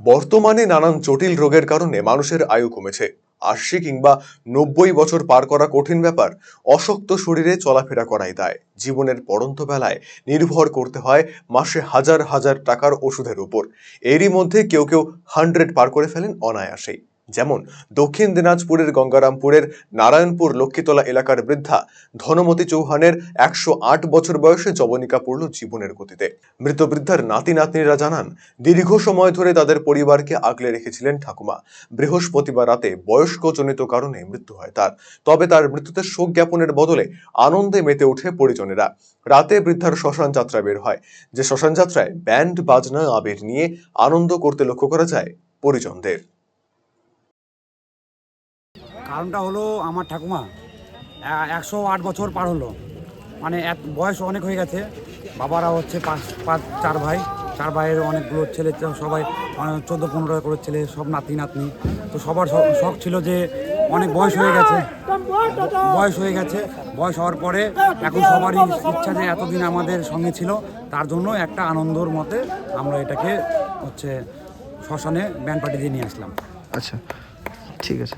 বর্তমানে নানান জটিল রোগের কারণে মানুষের আয়ু কমেছে। আশি কিংবা নব্বই বছর পার করা কঠিন ব্যাপার, অশক্ত শরীরে চলাফেরা করাই দায়। জীবনের পড়ন্ত বেলায় নির্ভর করতে হয় মাসে হাজার হাজার টাকার ওষুধের উপর। এরই মধ্যে কেউ কেউ হান্ড্রেড পার করে ফেলেন অনায়াসেই। যেমন দক্ষিণ দিনাজপুরের গঙ্গারামপুরের নারায়ণপুর লক্ষ্মীতলা এলাকার বৃদ্ধা ধনমতি চৌহানের একশো আট বছর বয়সে জবনিকা পড়ল জীবনের গতিতে। মৃত বৃদ্ধার নাতি নাতনিরা জানান, দীর্ঘ সময় ধরে তাদের পরিবারকে আগলে রেখেছিলেন ঠাকুমা। বৃহস্পতিবার রাতে বয়স্কজনিত কারণে মৃত্যু হয় তার। তবে তার মৃত্যুতে শোক জ্ঞাপনের বদলে আনন্দে মেতে ওঠে পরিজনেরা। রাতে বৃদ্ধার শ্মশান যাত্রা বের হয়। যে শ্মশান যাত্রায় ব্যান্ড, বাজনা আবির নিয়ে আনন্দ করতে লক্ষ্য করা যায় পরিজনদের। কারণটা হলো আমার ঠাকুমা একশো আট বছর পার হলো। মানে এক বয়স অনেক হয়ে গেছে। বাবারা হচ্ছে পাঁচ পাঁচ, চার ভাই। চার ভাইয়ের অনেকগুলো ছেলে সবাই চোদ্দ, পনেরো করে ছেলে, সব নাতি, নাতনি। তো সবার শখ ছিল যে অনেক বয়স হয়ে গেছে। বয়স হয়ে গেছে। বয়স হওয়ার পরে এখন সবারই ইচ্ছা যে এতদিন আমাদের সঙ্গে ছিল। তার জন্য একটা আনন্দর মতে আমরা এটাকে হচ্ছে শ্মশানে ব্যান্ড পার্টি দিয়ে নিয়ে আসলাম। আচ্ছা ঠিক আছে।